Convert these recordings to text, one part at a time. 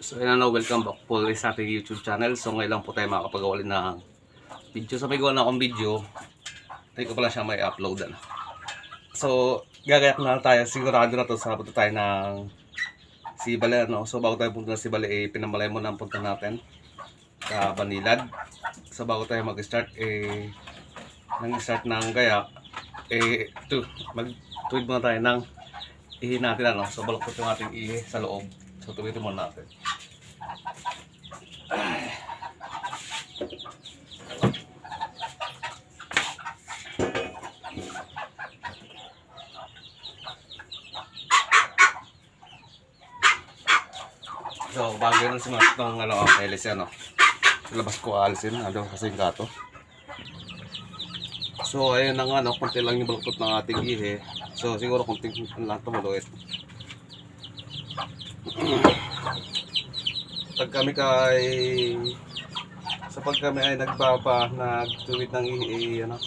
So yun na, welcome back po sa ating YouTube channel. So ngayon lang po tayo makakapagawa ulit ng video. So may gawa na akong video. Hindi ko pala siya may upload. Ano. So gagayak na tayo. Sigurado na to sa punta tayo ng Sibale. Ano. So bago tayo punta ng Sibale, eh, pinamalay mo na ang punta natin sa Banilad. So bago tayo mag-start, eh, nang start ng gayak, eh, ito, mag-tuwid muna tayo ng ihi natin. Ano. So baloktot yung ating ihi sa loob. So tuwitin muna natin. So, bago yun simas ng ano, okay, ano. Labas ko alisin, ano, kasi yung gato. So, ayun na nga, no, konti lang yung baluktot ng ating ihe. So, siguro konti lang tumuloy. Pag kami kay sa pag kami ay nagbaba, nagtuwid ng ihi, ano,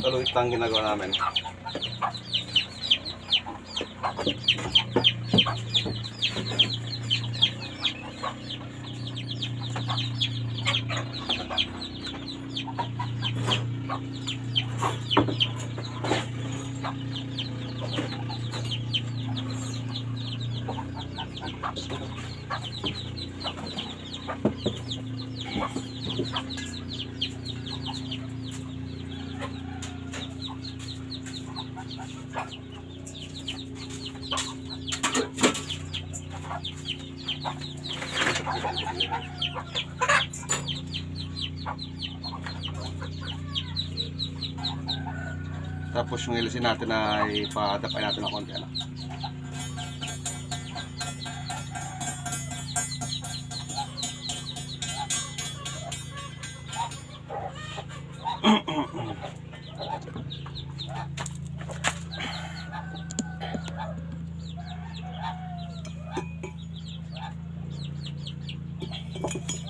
taluit lang ginagawa namin. Tapos yung ilisin natin ay padapay natin ng konti. Ano.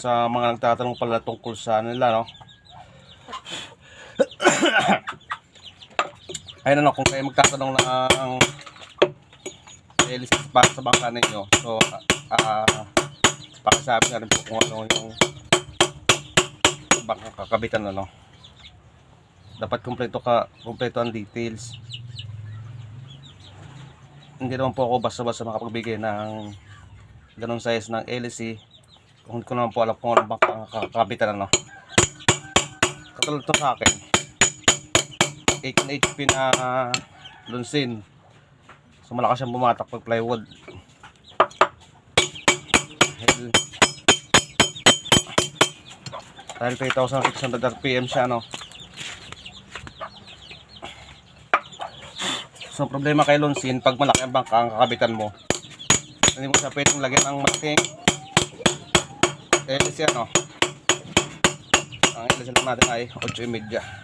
Sa mga nagtatanong pala tungkol sa ano nila, no? Ayun ano, kung kayo magtatanong ng license para sa bangka ninyo, so, ah, uh, pakisabi na rin po kung ano yung bangka kakabitan, ano. Dapat kumpleto ka, kumpleto ang details. Hindi naman po ako basta-basta makapagbigay ng ganong size ng LC kung hindi ko naman po alam kung ano bang kakabitan ano. Katulad to sa akin. 18 HP na lunsin. So malakas siyang bumatak pag plywood. Dahil, dahil 3,600 RPM siya no. So problema kay lunsin pag malaki ang bangka ang kakabitan mo. Hindi mo siya pwedeng lagyan ng malaking LC ano. Ang LC lang natin ay 8.5.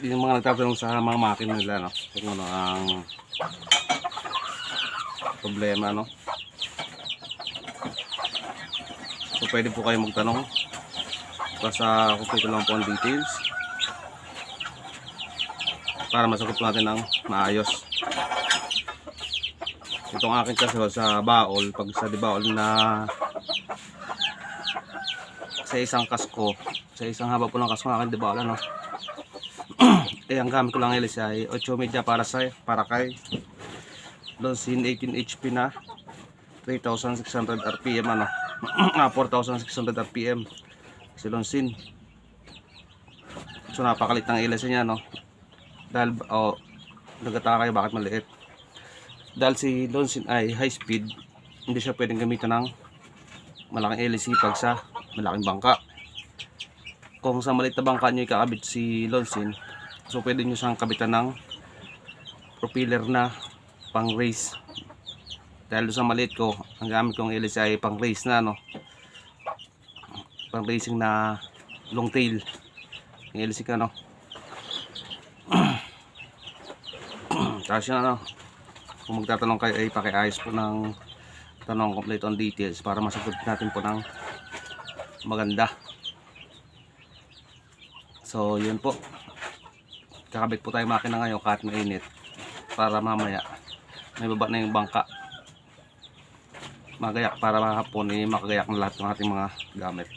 yung mga nagtatanong sa mga makina nila, no? Kung ano ang problema, no? So, pwede po kayo magtanong. Basta kumpleto lang po ang details. Para masagot po natin ng maayos. Itong akin kasi sa baol, pag sa baol na sa isang kasko, sa isang haba po ng kasko ng akin baol, ano? eh, ang gamit ko lang ilis ay 8 media para sa para kay Lonsin 18 HP na 3600 RPM ano? Ah 4600 RPM si Lonsin. So napakalit ng ilis niya no? Dahil oh nagataka kayo bakit maliit. Dahil si Lonsin ay high speed hindi siya pwedeng gamitan ng malaking LC pag sa malaking bangka. Kung sa maliit na bangka nyo ikakabit si Lonsin so pwede nyo siyang kabitan ng propeller na pang race dahil sa maliit ko ang gamit kong LC ay pang race na no? Pang racing na long tail. Yung LC ka no? Tapos yun ano? Kung magtatanong kayo ay pakiayos po ng tanong complete on details para masagot natin po ng maganda. So yun po kakabit po tayo makina ngayon kahit mainit para mamaya may baba na yung bangka. Magayak para hapon eh makagayak ng lahat ng ating mga gamit